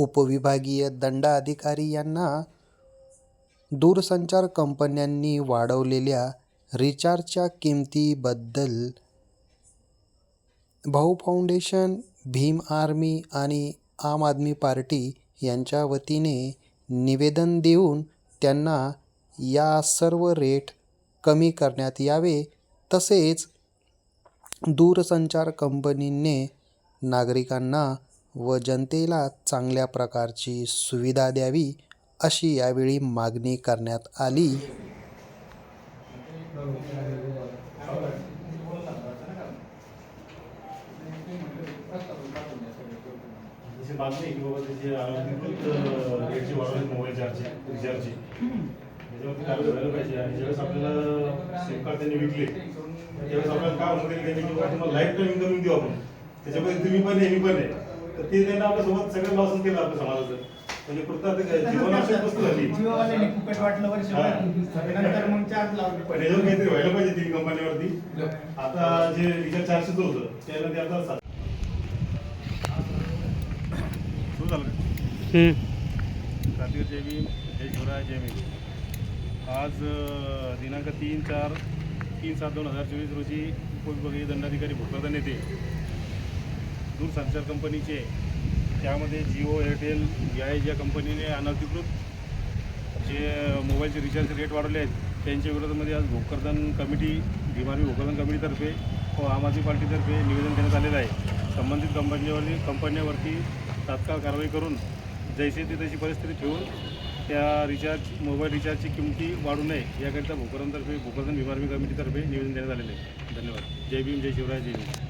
उपविभागीय दंडाधिकारी यांना दूरसंचार कंपन्यांनी वाढवलेल्या रिचार्जच्या किमतीबद्दल भाऊ फाउंडेशन भीम आर्मी आणि आम आदमी पार्टी यांच्या वतीने निवेदन देऊन त्यांना या सर्व रेट कमी करण्यात यावे. तसेच दूरसंचार कंपनीने नागरिकांना व जनतेला चांगल्या प्रकारची सुविधा द्यावी अशी यावेळी मागणी करण्यात आली. त्याच्यामध्ये तुम्ही पण आहे मी पण आहे. तर ते त्यांना आपल्यासोबत सगळं लॉसन केलं आपल्या समाजाचं. म्हणजे जीवनावश्यक वस्तू झाली. फुकट वाटलं वर्ष हा. नंतर मग चार्ज लावले पण याच्यावर काहीतरी व्हायला पाहिजे तिन्ही कंपनीवरती. आता जे रिचार्ज चार्जेस होतं त्याला ते आता सात- सुरू झालं का? क्रांतीवीर जय भीम जय शिवराय जय भीम. आज दिनांक तीन चार तीन सात दोन हजार चोवीस रोजी उपविभागीय दंडाधिकारी भोकरदन येथे दूरसंचार कंपनीचे. त्यामध्ये जिओ एअरटेल या ज्या कंपनीने अनधिकृत जे मोबाईलचे रिचार्ज रेट वाढवले आहेत त्यांच्या विरोधामध्ये आज भोकरदन कमिटी भीमार्मी भोकरदन कमिटीतर्फे व आम आदमी पार्टीतर्फे निवेदन देण्यात आलेलं आहे. संबंधित कंपनीवरती कंपन्यावरती तात्काळ कारवाई करून जैसे ते तशी परिस्थिती ठेवून त्या रिचार्ज मोबाईल रिचार्जची किमती वाढू नये याकरिता भोकरदनतर्फे भोकरदन भीमार्मी कमिटीतर्फे निवेदन देण्यात आलेलं आहे. धन्यवाद. जय भीम जय शिवराय जय भीम